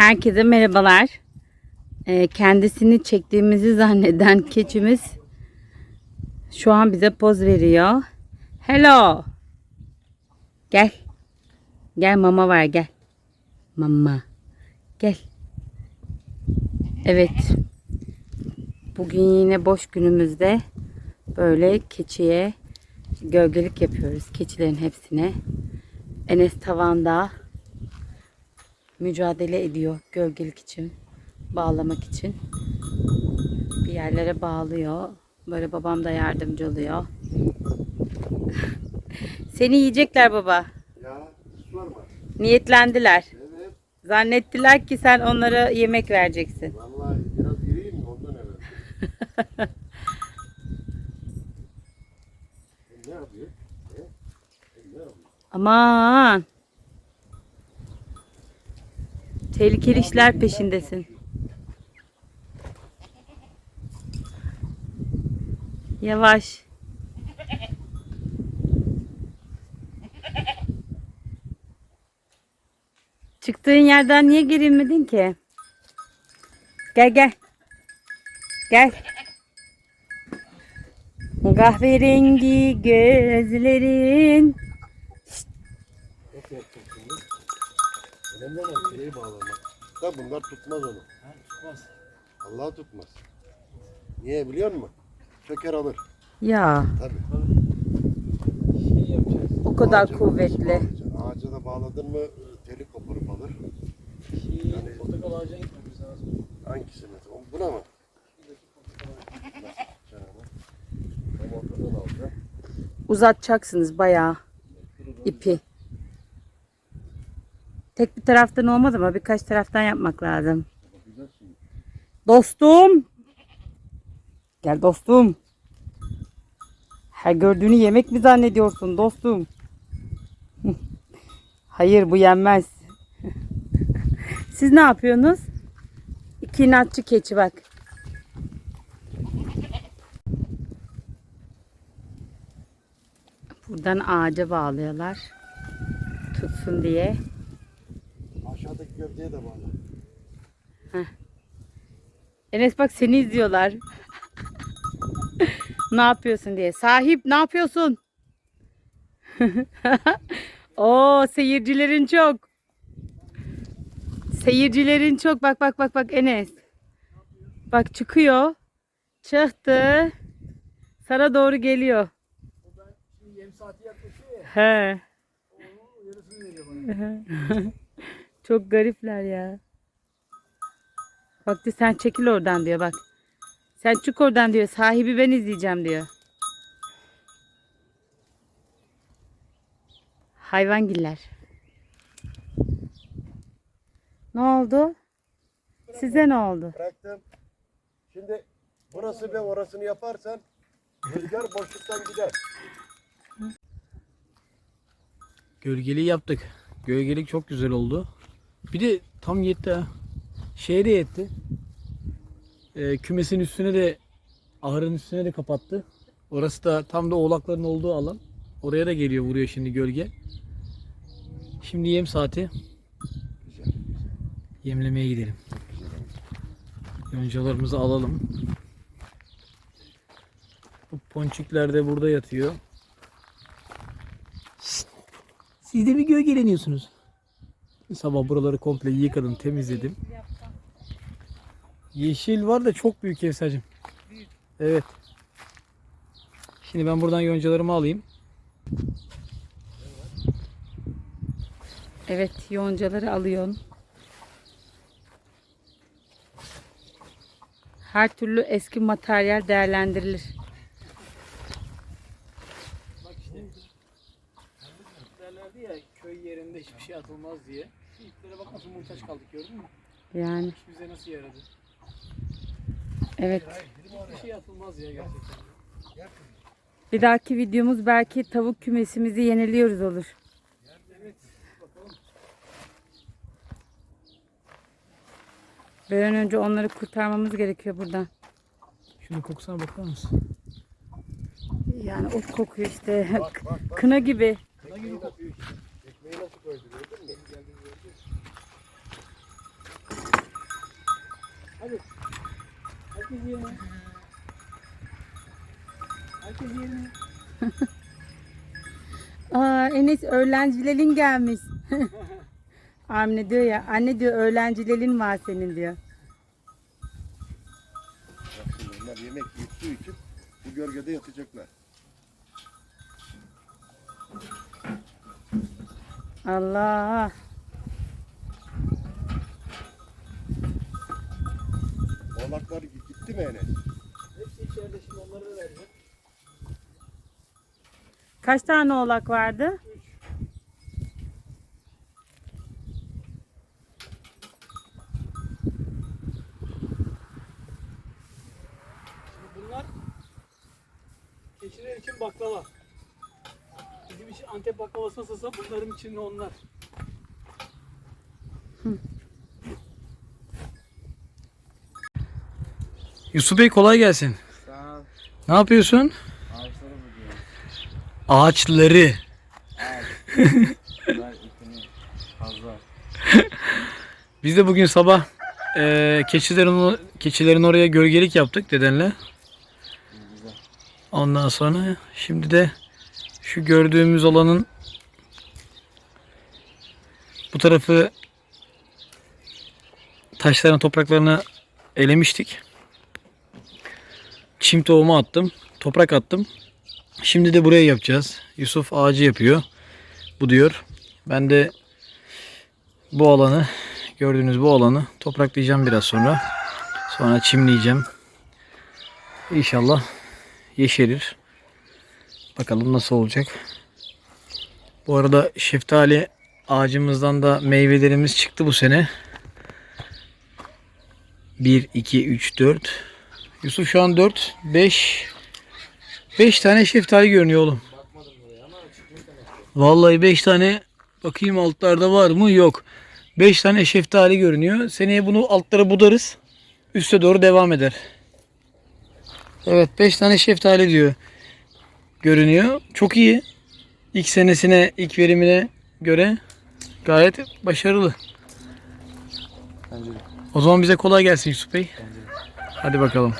Herkese merhabalar. Ee, kendisini çektiğimizi zanneden keçimiz şu an bize poz veriyor. Hello. Gel. Gel mama var gel. Mama. Gel. Evet. Bugün yine boş günümüzde böyle keçiye gölgelik yapıyoruz. Keçilerin hepsine. Enes tavanda mücadele ediyor gölgelik için, bağlamak için. Bir yerlere bağlıyor. Böyle babam da yardımcı oluyor. Seni yiyecekler baba. Ya sorma. Niyetlendiler. Evet. Zannettiler ki sen onlara yemek vereceksin. Vallahi biraz iriyim ondan herhalde. E, ne yapıyor? E? E, ne yapıyor? Aman. Tehlikeli işler peşindesin. Yavaş. Çıktığın yerden niye geri inmedin ki? Gel gel. Gel. Kahverengi gözlerin. Nasıl yapacak şimdi? Önemli olan küreği bağlamak. Da bunlar tutmaz onu. tutmaz. Allah tutmaz. Niye biliyor musun? Çöker alır. Ya Tabii. Şey yapacağız. o kadar Ağaca- kuvvetli. bağlayacaksın. Ağaca da bağladın mı teli koparıp alır. Şey, portakal ağacına gitmemiz lazım. Hangisi mesela? O- Buna mı? Şuradaki portakal ağacı. Nasıl tutacaksın ama? Tam ortadan alacaksın. Uzatacaksınız bayağı ipi. Tek bir taraftan olmaz ama birkaç taraftan yapmak lazım. Dostum. Gel dostum. Her gördüğünü yemek mi zannediyorsun dostum? Hayır bu yenmez. Siz ne yapıyorsunuz? İki inatçı keçi bak. Buradan ağaca bağlıyorlar. Tutsun diye. Gövdeye de bağla. Enes bak seni izliyorlar. ne yapıyorsun diye. Sahip ne yapıyorsun? Oo seyircilerin çok. Seyircilerin çok. Bak bak bak bak Enes. Bak çıkıyor. Çıktı. Sana doğru geliyor. Şimdi yem saati yaklaşıyor ya. He. Çok garipler ya. Bak diyor sen çekil oradan diyor bak. Sen çık oradan diyor. Sahibi ben izleyeceğim diyor. Hayvangiller. Ne oldu? Size ne oldu? Bıraktım. Şimdi burası ve orasını yaparsan rüzgar boşluktan gider. Gölgeliği yaptık. Gölgelik çok güzel oldu. Bir de tam yetti ha. Şeye yetti. Ee, kümesin üstüne de ahırın üstüne de kapattı. Orası da tam da oğlakların olduğu alan. Oraya da geliyor vuruyor şimdi gölge. Şimdi yem saati. Yemlemeye gidelim. Yoncalarımızı alalım. Bu ponçikler de burada yatıyor. Siz de bir gölgeleniyorsunuz. Sabah buraları komple yıkadım, temizledim. Yeşil var da çok büyük Kevser'cim. Evet. Şimdi ben buradan yoncalarımı alayım. Evet yoncaları alıyorsun. Her türlü eski materyal değerlendirilir. Bak işte derlerdi ya köy yerinde hiçbir şey atılmaz diye. İplere bak nasıl muhtaç kaldık gördün mü? Yani Hiç bize nasıl yaradı? evet. Hiçbir şey atılmaz ya gerçekten. Bir dahaki videomuz belki tavuk kümesimizi yeniliyoruz olur. Evet bakalım. Bir an önce onları kurtarmamız gerekiyor buradan. Şunun kokusuna bakar mısın? Yani ot kokuyor işte. Bak bak bak. Kına gibi. Kına gibi kokuyor işte. Ekmeği nasıl koydu gördün mü? Hadi. Herkes yerine. Herkes yerine. Aa Enes öğrencilerin gelmiş. Amine diyor ya anne diyor öğrencilerin var senin diyor. Bak şimdi onlar yemek su içip bu gölgede yatacaklar. Allah. Oğlaklar gitti mi Enes? Hepsi içeride şimdi onları da vereceğim. Kaç tane oğlak vardı? Bunlar keçiler için baklava. Bizim için Antep baklavası nasılsa bunların için de onlar. Yusuf Bey kolay gelsin. Sağ ol. Ne yapıyorsun? Ağaçları. Biz de bugün sabah eee keçilerin keçilerin oraya gölgelik yaptık dedenle. Ondan sonra şimdi de şu gördüğümüz olanın bu tarafı taşların topraklarını elemiştik. Çim tohumu attım. Toprak attım. Şimdi de buraya yapacağız. Yusuf ağacı yapıyor. Bu diyor. Ben de bu alanı gördüğünüz bu alanı topraklayacağım biraz sonra. Sonra çimleyeceğim. İnşallah yeşerir. Bakalım nasıl olacak. Bu arada şeftali ağacımızdan da meyvelerimiz çıktı bu sene. 1, 2, 3, 4. Yusuf şu an 4, 5. 5 tane şeftali görünüyor oğlum. Vallahi 5 tane bakayım altlarda var mı? Yok. 5 tane şeftali görünüyor. Seneye bunu altlara budarız. Üste doğru devam eder. Evet 5 tane şeftali diyor. Görünüyor. Çok iyi. İlk senesine, ilk verimine göre gayet başarılı. Bence de. O zaman bize kolay gelsin Yusuf Bey. Hadi bakalım.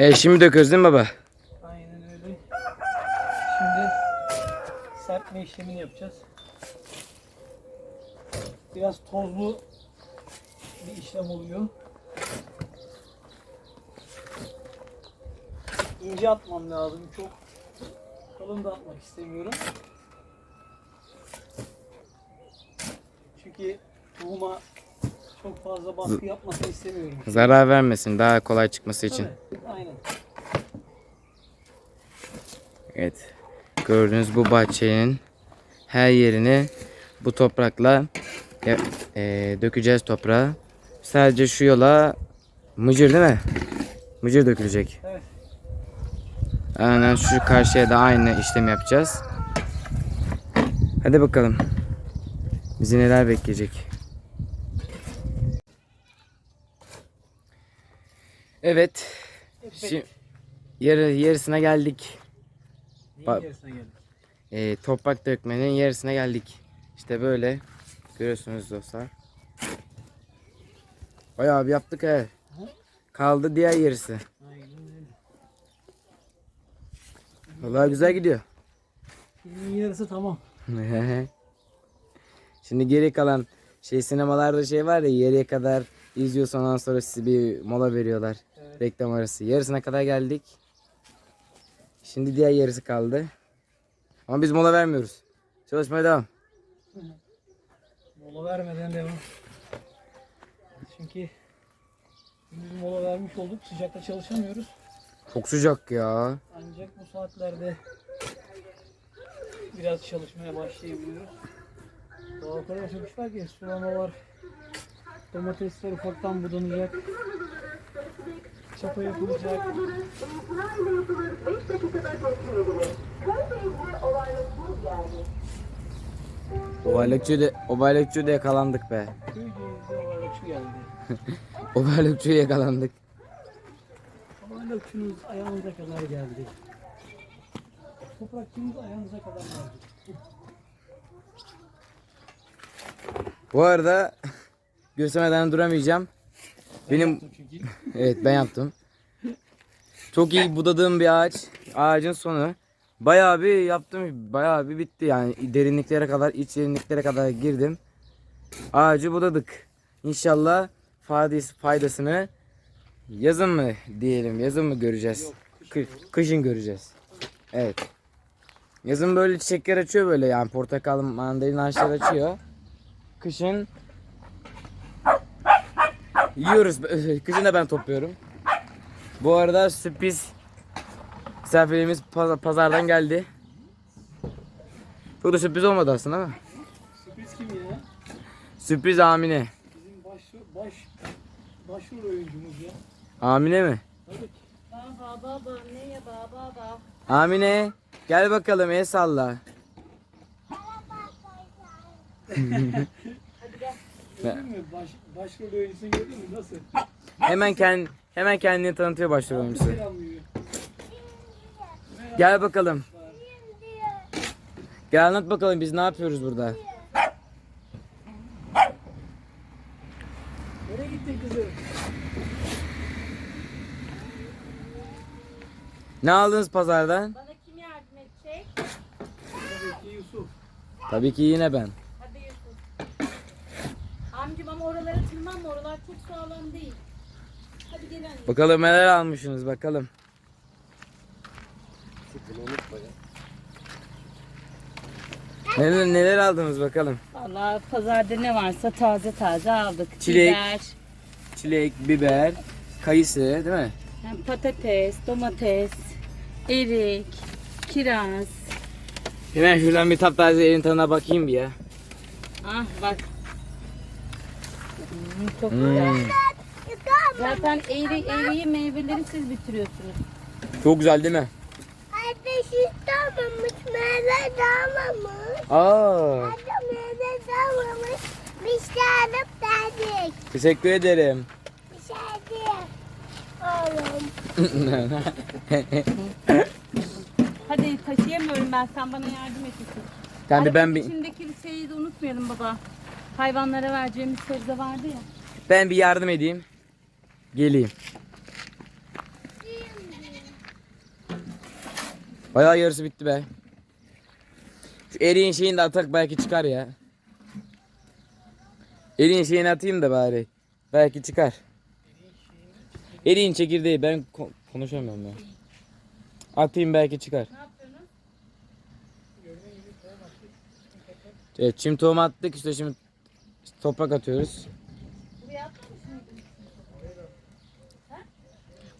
E şimdi döküyoruz değil mi baba? Aynen öyle. Şimdi serpme işlemini yapacağız. Biraz tozlu bir işlem oluyor. İnce atmam lazım. Çok kalın da atmak istemiyorum. Çünkü tohuma çok fazla baskı yapmasını istemiyorum. Zarar vermesin daha kolay çıkması için. Tabii, aynen. Evet. Gördüğünüz bu bahçenin her yerini bu toprakla ya- e, dökeceğiz toprağa. Sadece şu yola mıcır değil mi? Mıcır dökülecek. Evet. Aynen şu karşıya da aynı işlem yapacağız. Hadi bakalım. Bizi neler bekleyecek. Evet. Şimdi yarı, yarısına geldik. Neyin Bak- gerisine geldik? Ee, toprak dökmenin yarısına geldik. İşte böyle. Görüyorsunuz dostlar. Bayağı bir yaptık he. Kaldı diğer yarısı. Aynen öyle. Vallahi güzel gidiyor. Filmin yarısı tamam. Şimdi geri kalan şey sinemalarda şey var ya yeriye kadar izliyorsun ondan sonra size bir mola veriyorlar. Reklam arası. Yarısına kadar geldik. Şimdi diğer yarısı kaldı. Ama biz mola vermiyoruz. Çalışmaya devam. Mola vermeden devam. Çünkü gündüz mola vermiş olduk. Sıcakta çalışamıyoruz. Çok sıcak ya. Ancak bu saatlerde biraz çalışmaya başlayabiliyoruz. Daha o kadar çok iş var ki sulama var. Domatesler ufaktan budanacak. Çapa yapılacak. Ovalıkçı da, ovalıkçı da yakalandık be. Köyceğiz'de şu geldi. Ovalıkçı yakalandık. Ovalıkçınız ayağınıza kadar geldi. Toprakçınız ayağınıza kadar geldi. Bu arada göstermeden duramayacağım. Benim Çünkü evet ben yaptım. Çok iyi budadığım bir ağaç. Ağacın sonu. Bayağı bir yaptım. Bayağı bir bitti yani. Derinliklere kadar, iç derinliklere kadar girdim. Ağacı budadık. İnşallah faydası, faydasını yazın mı diyelim. Yazın mı göreceğiz? Kı- kışın göreceğiz. Evet. Yazın böyle çiçekler açıyor böyle yani portakal, mandalina ağaçları açıyor. Kışın yiyoruz. Kışın da ben topluyorum. Bu arada sürpriz misafirimiz paz- pazardan geldi. Çok da sürpriz olmadı aslında ama. sürpriz kim ya? Sürpriz Amine. Bizim baş, baş, başrol oyuncumuz ya. Amine mi? Tabii ki. Baba baba ne ya baba baba. Amine gel bakalım el salla. Gördün mü? Baş, başrol oyuncusunu gördün mü? Nasıl? Hemen kend, hemen kendini tanıtıyor başrol oyuncusu. Selamlıyor. Gel bakalım. Gel anlat bakalım biz ne yapıyoruz burada. Nereye gittin kızım? Ne aldınız pazardan? Bana kim yardım edecek? Tabii ki Yusuf. Tabii ki yine ben. Hadi Yusuf. Amcım ama oralara tırmanma. Oralar çok sağlam değil. Hadi gel anne. Bakalım neler almışsınız bakalım. Neler, neler aldınız bakalım. Valla pazarda ne varsa taze taze aldık. Çilek. Biber, Çilek, biber, kayısı değil mi? yani patates, domates, erik, kiraz. Hemen şuradan bir taptaze elin tadına bakayım bir ya. Ah bak. Hmm, çok güzel. Zaten eğri, eğriyi meyveleri siz bitiriyorsunuz. Çok güzel değil mi? Ateş istamamış, meyve dağılmamış. Aa, Hadi meyve dağılmamış. Bir şey alıp verdik. teşekkür ederim. Bir şey değil. Oğlum. Hadi taşıyamıyorum ben. Sen bana yardım et. Yusuf. Sen de ben Arabanın bir içindeki şeyi de unutmayalım baba. Hayvanlara vereceğimiz sebze vardı ya. ben bir yardım edeyim. Geleyim. Bayağı yarısı bitti be. Şu eriğin şeyini de atak belki çıkar ya. Eriğin şeyini atayım da bari. Belki çıkar. Eriğin çekirdeği ben ko- konuşamıyorum ya. Atayım belki çıkar. Evet çim tohum attık işte şimdi toprak atıyoruz.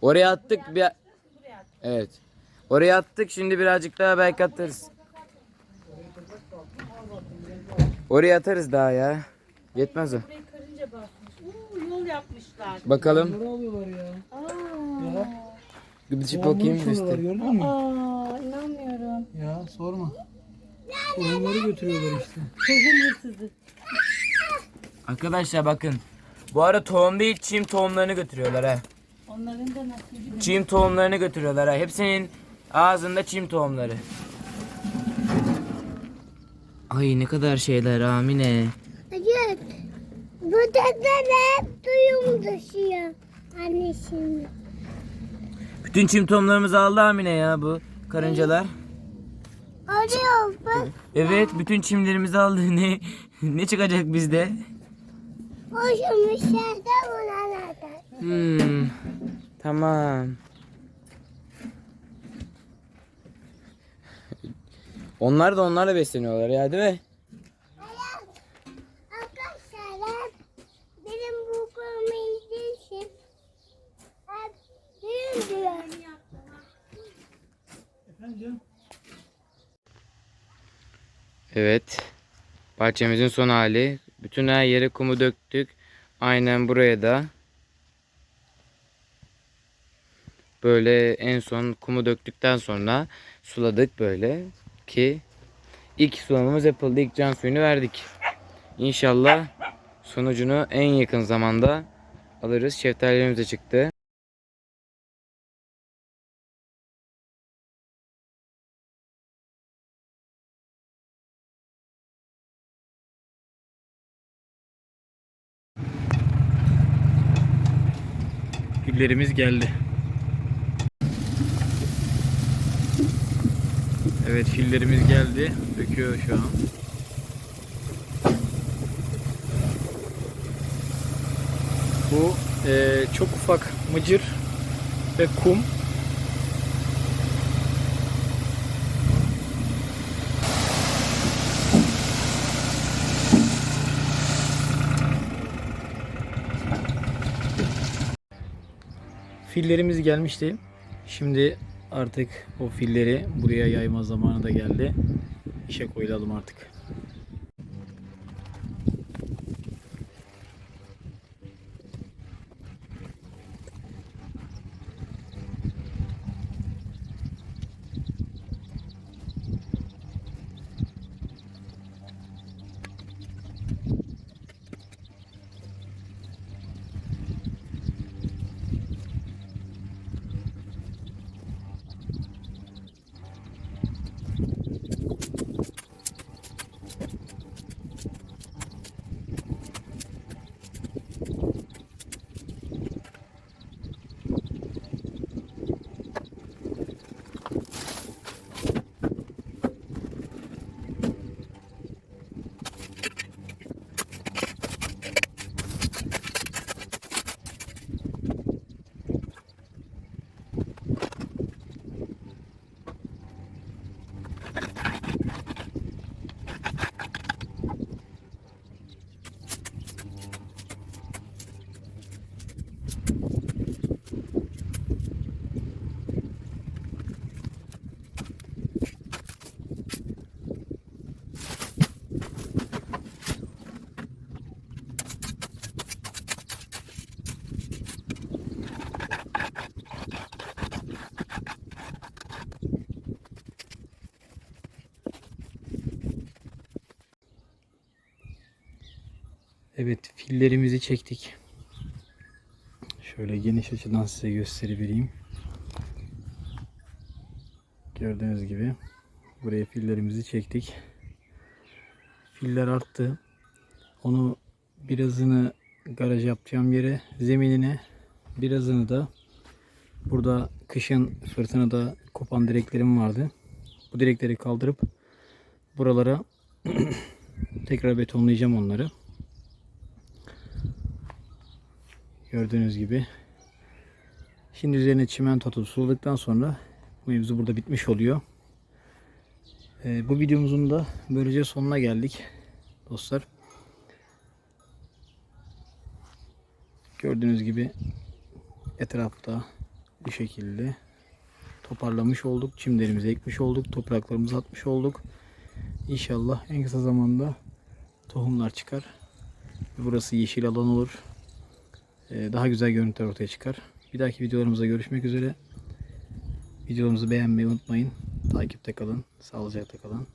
Oraya attık bir evet. Oraya attık şimdi birazcık daha belki atarız. Oraya atarız daha ya. Yetmez o. Yol yapmışlar. Bakalım. Bunları alıyorlar ya. Aa, Bir Soğanları bakayım göster. gördün mü? aa inanmıyorum. Ya sorma. Tohumları götürüyorlar işte. Tohum hırsızı. Arkadaşlar bakın. Bu ara tohum değil çim tohumlarını götürüyorlar ha. Onların da nasibi. Çim tohumlarını götürüyorlar ha. Hepsinin ağzında çim tohumları. Ay ne kadar şeyler Amine. Hayır. Bu dedler hep duyum düşüyor. Anne şimdi. Bütün çim tohumlarımızı aldı Amine ya bu karıncalar. Arıyor bak. Evet bütün çimlerimizi aldı. Ne ne çıkacak bizde? Hoşum içeride bulanlardan. Hmm. Tamam. Onlar da onlarla besleniyorlar ya değil mi? Arkadaşlar benim bu. Efendim? Evet. Bahçemizin son hali. Bütün her yere kumu döktük. Aynen buraya da. Böyle en son kumu döktükten sonra suladık böyle ki ilk sulamamız yapıldı. İlk can suyunu verdik. İnşallah sonucunu en yakın zamanda alırız. Şeftalilerimiz de çıktı. Fillerimiz geldi. Evet fillerimiz geldi. Döküyor şu an. Bu eee, çok ufak mıcır ve kum. Fillerimiz gelmişti. Şimdi artık o filleri buraya yayma zamanı da geldi. İşe koyulalım artık. Evet fillerimizi çektik. Şöyle geniş açıdan size gösterebileyim. Gördüğünüz gibi buraya fillerimizi çektik. Filler arttı. Onu birazını garaj yapacağım yere zeminine birazını da burada kışın fırtınada kopan direklerim vardı. Bu direkleri kaldırıp buralara tekrar betonlayacağım onları. Gördüğünüz gibi. Şimdi üzerine çimento atıp suladıktan sonra mevzu burada bitmiş oluyor. Ee, bu videomuzun da böylece sonuna geldik dostlar. Gördüğünüz gibi etrafta bu şekilde toparlamış olduk. Çimlerimizi ekmiş olduk. Topraklarımızı atmış olduk. İnşallah en kısa zamanda tohumlar çıkar. Burası yeşil alan olur. Ee, daha güzel görüntüler ortaya çıkar. Bir dahaki videolarımızda görüşmek üzere. Videolarımızı beğenmeyi unutmayın. Takipte kalın. Sağlıcakla kalın.